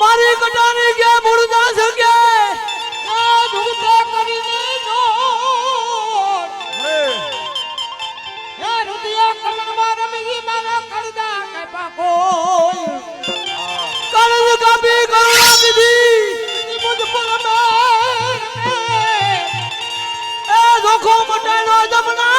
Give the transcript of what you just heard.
મારી કટાની કે બુડતા સકે આ દુખતે કરીને જોડ. હે. હે રુદિયા કલનમાં રમી મારા કળદા કે પાકોય જમના.